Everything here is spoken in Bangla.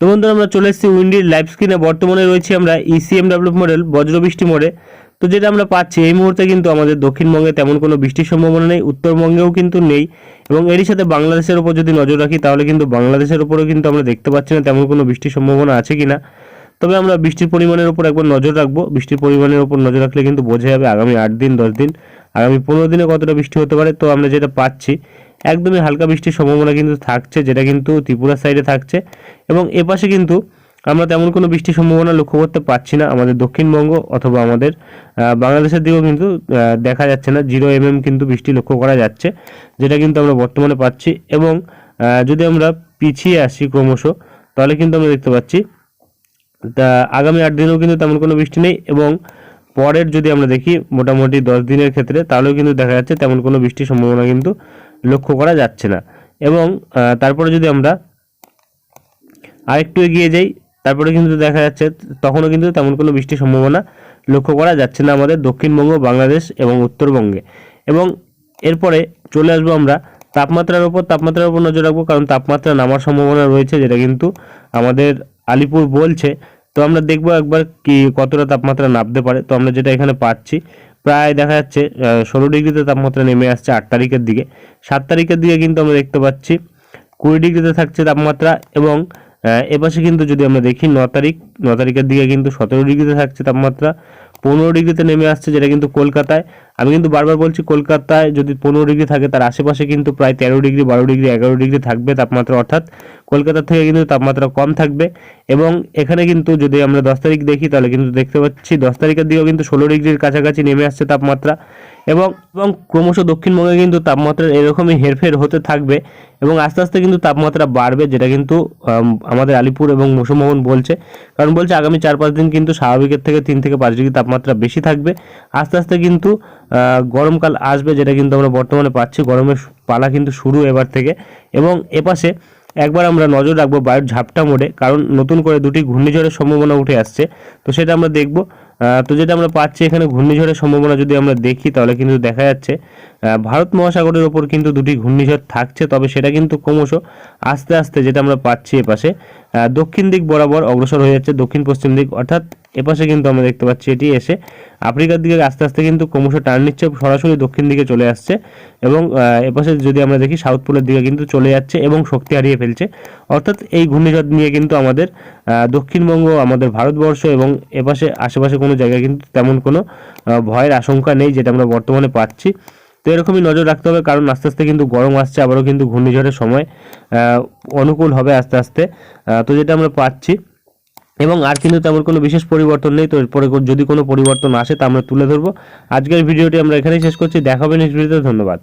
তো বন্ধুরা, আমরা চলে এসেছি উইন্ডির লাইভ স্ক্রিনে বর্তমানে রয়েছি আমরা ইসিএম ডেভেলপ মডেল বজ্রবৃষ্টি মোড়ে। তো যেটা আমরা পাচ্ছি, এই মুহূর্তে কিন্তু আমাদের দক্ষিণবঙ্গে তেমন কোনো বৃষ্টির সম্ভাবনা নেই, উত্তরবঙ্গেও কিন্তু নেই। এবং এরই সাথে বাংলাদেশের উপর যদি নজর রাখি, তাহলে কিন্তু বাংলাদেশের উপরেও কিন্তু আমরা দেখতে পাচ্ছি না তেমন কোনো বৃষ্টির সম্ভাবনা আছে কিনা। তবে আমরা বৃষ্টির পরিমাণের উপর একবার নজর রাখব। বৃষ্টির পরিমাণের উপর নজর রাখলে কিন্তু বোঝা যাবে আগামী আট দিন, দশ দিন, আগামী পনেরো দিনে কতটা বৃষ্টি হতে পারে। তো আমরা যেটা পাচ্ছি একদমই হালকা বৃষ্টির সম্ভাবনা কিন্তু থাকছে, যেটা কিন্তু ত্রিপুরা সাইডে থাকছে। এবং এপাশে কিন্তু আমরা তেমন কোনো বৃষ্টির সম্ভাবনা লক্ষ্য করতে পারছি না। আমাদের দক্ষিণবঙ্গ অথবা আমাদের বাংলাদেশের দিকেও কিন্তু দেখা যাচ্ছে না। জিরো এমএম কিন্তু বৃষ্টি লক্ষ্য করা যাচ্ছে, যেটা কিন্তু আমরা বর্তমানে পাচ্ছি। এবং যদি আমরা পিছিয়ে আসি ক্রমশ, তাহলে কিন্তু আমরা দেখতে পাচ্ছি, তা আগামী আট দিনেও কিন্তু তেমন কোনো বৃষ্টি নেই। এবং পরের যদি আমরা দেখি, মোটামুটি দশ দিনের ক্ষেত্রে, তাহলেও কিন্তু দেখা যাচ্ছে তেমন কোনো বৃষ্টির সম্ভাবনা কিন্তু লক্ষ্য করা যাচ্ছে না। এবং তারপরে যদি আমরা আরেকটু এগিয়ে যাই, তারপরে কিন্তু দেখা যাচ্ছে তখনও কিন্তু তেমন কোনো বৃষ্টির সম্ভাবনা লক্ষ্য করা যাচ্ছে না আমাদের দক্ষিণবঙ্গ, বাংলাদেশ এবং উত্তরবঙ্গে। এবং এরপরে চলে আসব আমরা তাপমাত্রার উপর তাপমাত্রার উপর নজর রাখব, কারণ তাপমাত্রা নামার সম্ভাবনা রয়েছে, যেটা কিন্তু আমাদের আলিপুর বলছে। তো আমরা দেখব একবার কি কতটা তাপমাত্রা নামতে পারে। তো আমরা যেটা এখানে পাচ্ছি প্রায় দেখা যাচ্ছে ষোলো ডিগ্রিতে তাপমাত্রা নেমে আসছে আট তারিখের দিকে। সাত তারিখের দিকে কিন্তু আমরা দেখতে পাচ্ছি কুড়ি ডিগ্রিতে থাকছে তাপমাত্রা এবং এপাশে কিন্তু যদি আমরা দেখি ন তারিখ, ন তারিখের দিকে কিন্তু সতেরো ডিগ্রিতে থাকছে তাপমাত্রা, পনেরো ডিগ্রিতে নেমে আসছে যেটা কিন্তু কলকাতায়। আমি কিন্তু বারবার বলছি, কলকাতায় যদি পনেরো ডিগ্রি থাকে, তার আশেপাশে কিন্তু প্রায় তেরো ডিগ্রি, বারো ডিগ্রি, এগারো ডিগ্রি থাকবে তাপমাত্রা, অর্থাৎ কলকাতা থেকে কিন্তু তাপমাত্রা কম থাকবে। এবং এখানে কিন্তু যদি আমরা দশ তারিখ দেখি, তাহলে কিন্তু দেখতে পাচ্ছি দশ তারিখের দিকেও কিন্তু ষোলো ডিগ্রির কাছাকাছি নেমে আসছে তাপমাত্রা। এবং এবং ক্রমশ দক্ষিণবঙ্গে কিন্তু তাপমাত্রার এরকমই হেরফের হতে থাকবে এবং আস্তে আস্তে কিন্তু তাপমাত্রা বাড়বে, যেটা কিন্তু আমাদের আলিপুর এবং মৌসুমভবন বলছে। কারণ বলছে আগামী চার পাঁচ দিন কিন্তু স্বাভাবিকের থেকে তিন থেকে পাঁচ ডিগ্রি তাপমাত্রা বেশি থাকবে। আস্তে আস্তে কিন্তু গরমকাল আসবে, যেটা কিন্তু আমরা বর্তমানে পাচ্ছি। গরমের পালা কিন্তু শুরু এবার থেকে। এবং এপাশে একবার আমরা নজর রাখব বায়ুর ঝাপটা মোড়ে, কারণ নতুন করে দুটি ঘূর্ণিঝড়ের সম্ভাবনা উঠে আসছে। তো সেটা আমরা দেখব। তো যেটা আমরা পাচ্ছি এখানে ঘূর্ণিঝড়ের সম্ভাবনা যদি আমরা দেখি, তাহলে কিন্তু দেখা যাচ্ছে ভারত মহাসাগরের ওপর কিন্তু দুটি ঘূর্ণিঝড় থাকছে, তবে সেটা কিন্তু ক্রমশ আস্তে আস্তে যেটা আমরা পাচ্ছি এপাশে দক্ষিণ দিক বরাবর অগ্রসর হয়ে যাচ্ছে দক্ষিণ পশ্চিম দিক, অর্থাৎ এপাশে কিন্তু আমরা দেখতে পাচ্ছি এটি এসে আফ্রিকার দিকে আস্তে আস্তে কিন্তু ক্রমশ টার্ন নিচ্ছে, সরাসরি দক্ষিণ দিকে চলে আসছে এবং এপাশে যদি আমরা দেখি সাউথ পোলের দিকে কিন্তু চলে যাচ্ছে এবং শক্তি হারিয়ে ফেলছে। অর্থাৎ এই ঘূর্ণিঝড় নিয়ে কিন্তু আমাদের দক্ষিণবঙ্গ, আমাদের ভারতবর্ষ এবং এপাশে, আশেপাশে কোনো জায়গায় কিন্তু তেমন কোনো ভয়ের আশঙ্কা নেই যেটা আমরা বর্তমানে পাচ্ছি। তো এরকমই নজর রাখতে হবে কারণ আস্তে আস্তে কিন্তু গরম আসছে, আবারও কিন্তু ঘূর্ণিঝড়ের সময় অনুকূল হবে আস্তে আস্তে। তো যেটা আমরা পাচ্ছি এবং আর কিন্তু তেমন কোনো বিশেষ পরিবর্তন নেই। তো এরপরে যদি কোনো পরিবর্তন আসে, তা আমরা তুলে ধরবো। আজকের ভিডিওটি আমরা এখানেই শেষ করছি। দেখাবেন নেক্সট ভিডিওতে ধন্যবাদ।